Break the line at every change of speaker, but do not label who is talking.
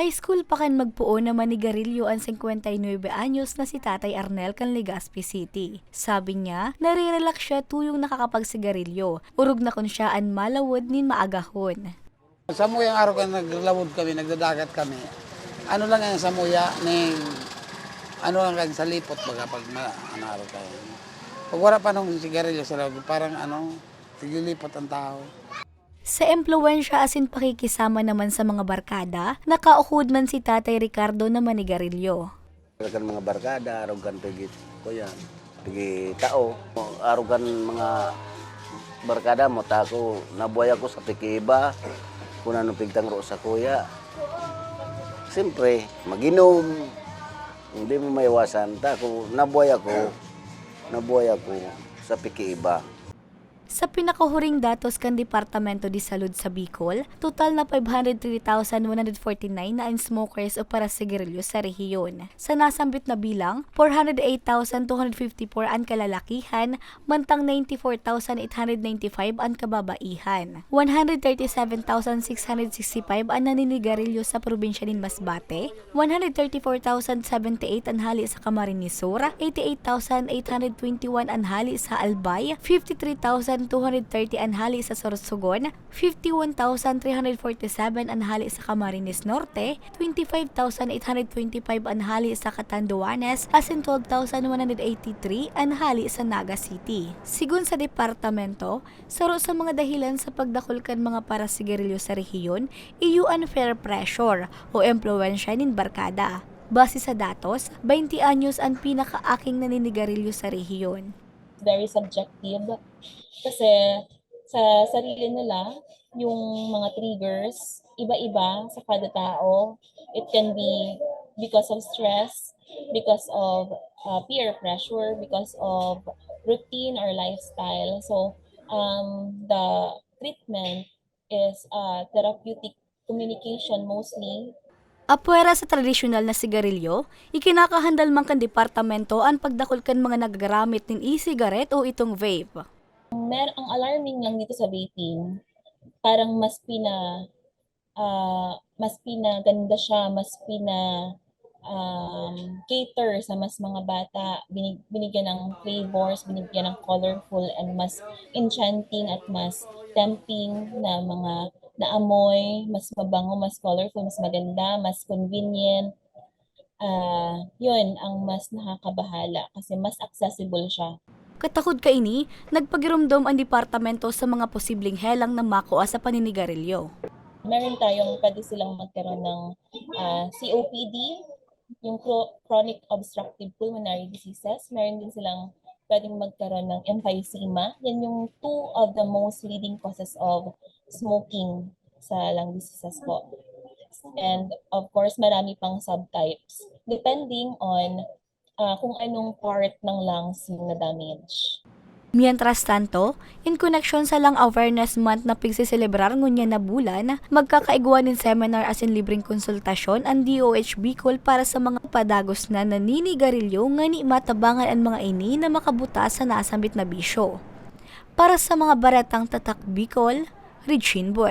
High school pa kan magpuo na manigarilyo ang 59 anyos na si Tatay Arnel kan Legazpi City. Sabi niya, narirelax siya tuyong nakakapagsigarilyo. Urog na kun siya an malawod nin maagahon.
Sa muyang araw ka naglalawod kami, nagdadagat kami. Ano lang yan sa muya, ning, ano lang kan sa lipot baga pag ma, araw tayo. Pag wala pa nung sigarilyo sa loob, parang ano, naglilipot ang tao.
Sa empluensya asin pakikisama naman sa mga barkada, nakauhod man si Tatay Ricardo na manigarilyo.
Aragan mga barkada, arugan pigi kuya, pigi tao, arugan mga barkada mo tako nabuhay ako sa pikiba, kung ano pigtang ro sa kuya. Siyempre, maginom, hindi mo maiwasan. Tako, nabuhay ako, nabuhay ako sa pikiba.
Sa pinakahuring datos kan Departamento de Salud sa Bicol, total na 503,149 na smokers o para sigarilyo sa rehiyon. Sa nasambit na bilang, 408,254 ang kalalakihan, mantang 94,895 ang kababaihan. 137,665 ang naninigarilyo sa probinsya ni Masbate, 134,078 ang hali sa Camarines Sur, 88,821 ang hali sa Albay, 53,000 1,230 anhali sa Sorsogon, 51,347 anhali sa Camarines Norte, 25,825 anhali sa Catanduanes, as in 12,183 anhali sa Naga City. Sigun sa departamento, saro sa mga dahilan sa pagdakulkan mga parasigarilyo sa rehiyon, EU unfair pressure o impluensya ng barkada. Base sa datos, 20 anyos ang pinakaaking naninigarilyo sa rehiyon
very subjective kasi sa sarili nila, yung mga triggers, iba-iba sa kada tao. It can be because of stress, because of uh, peer pressure, because of routine or lifestyle. So, um, the treatment is uh, therapeutic communication mostly
Apwera sa tradisyonal na sigarilyo, ikinakahandal man kan departamento ang pagdakulkan mga nagagamit ng e-cigarette o itong vape.
mer ang alarming lang dito sa vaping, parang mas pina ah, mas pinaganda siya, mas pina um, cater sa mas mga bata, binig, binigyan ng flavors, binigyan ng colorful and mas enchanting at mas tempting na mga naamoy, mas mabango, mas colorful, mas maganda, mas convenient. Ah, yun ang mas nakakabahala kasi mas accessible siya.
Katakod ka ini, nagpagirumdom ang departamento sa mga posibleng helang na makuha sa paninigarilyo.
meron tayong pwede silang magkaroon ng ah, COPD, yung chro- chronic obstructive pulmonary diseases. Meron din silang pwedeng magkaroon ng emphysema. Yan yung two of the most leading causes of smoking sa lung diseases po. And of course, marami pang subtypes depending on ah, kung anong part ng lungs yung na-damage.
Mientras tanto, in connection sa Lung Awareness Month na pigsiselebrar ngunya na bulan, magkakaigwa ng seminar as in libreng konsultasyon ang DOH Bicol para sa mga padagos na naninigarilyo nga ni matabangan ang mga ini na makabuta sa nasambit na bisyo. Para sa mga baratang tatak Bicol, 李春波